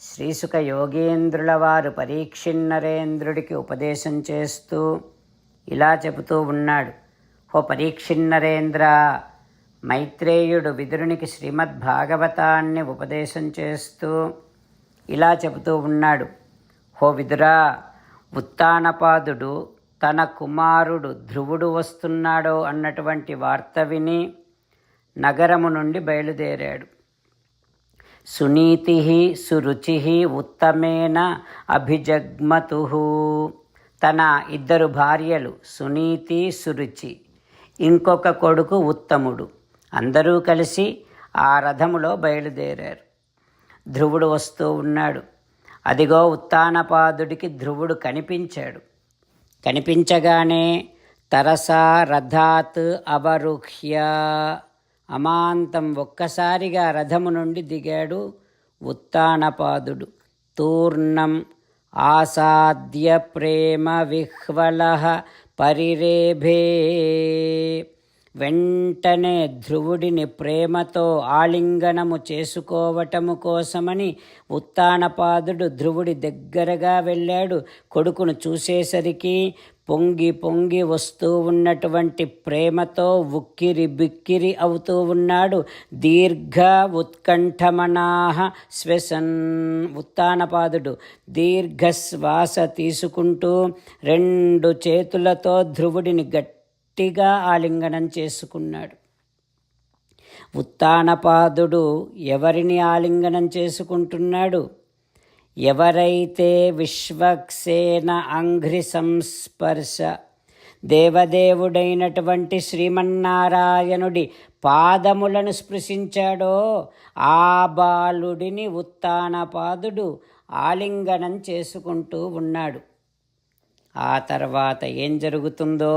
శ్రీసుక యోగేంద్రుల వారు పరీక్షిన్నరేంద్రుడికి ఉపదేశం చేస్తూ ఇలా చెబుతూ ఉన్నాడు. ఓ పరీక్షిన్నరేంద్ర మైత్రేయుడు విదురునికి శ్రీమద్భాగవతాన్ని ఉపదేశం చేస్తూ ఇలా చెబుతూ ఉన్నాడు. హో విదురా ఉత్తానపాదుడు తన కుమారుడు ధ్రువుడు వస్తున్నాడో అన్నటువంటి వార్త విని నగరము నుండి బయలుదేరాడు. సునీతి సురుచి ఉత్తమేన అభిజగ్మతు. తన ఇద్దరు భార్యలు సునీతి సురుచి ఇంకొక కొడుకు ఉత్తముడు. అందరూ కలిసి ఆ రథములో బయలుదేరారు. ధ్రువుడు వస్తూ ఉన్నాడు. అదిగో ఉత్తానపాదుడికి ధ్రువుడు కనిపించాడు. కనిపించగానే తరసా రథాత్ అవరుహ్య. అమాంతం ఒక్కసారిగా రథము నుండి దిగాడు ఉత్తానపాదుడు. తూర్ణం ఆసాద్య ప్రేమ విహ్వల పరిరేభే. వెంటనే ధ్రువుడిని ప్రేమతో ఆలింగనము చేసుకోవటము కోసమని ఉత్తానపాదుడు ధ్రువుడి దగ్గరగా వెళ్ళాడు. కొడుకును చూసేసరికి పొంగి పొంగి వస్తూ ఉన్నటువంటి ప్రేమతో ఉక్కిరి బిక్కిరి అవుతూ ఉన్నాడు. దీర్ఘ ఉత్కంఠమనాహ శ్వసన్ ఉత్తానపాదుడు దీర్ఘ శ్వాస తీసుకుంటూ రెండు చేతులతో ధ్రువుడిని గట్టిగా ఆలింగనం చేసుకున్నాడు. ఉత్తానపాదుడు ఎవరిని ఆలింగనం చేసుకుంటున్నాడు? ఎవరైతే విశ్వక్సేన అంఘ్రి సంస్పర్శ దేవదేవుడైనటువంటి శ్రీమన్నారాయణుడి పాదములను స్పృశించాడో ఆ బాలుడిని ఉత్తానపాదుడు ఆలింగనం చేసుకుంటూ ఉన్నాడు. ఆ తర్వాత ఏం జరుగుతుందో?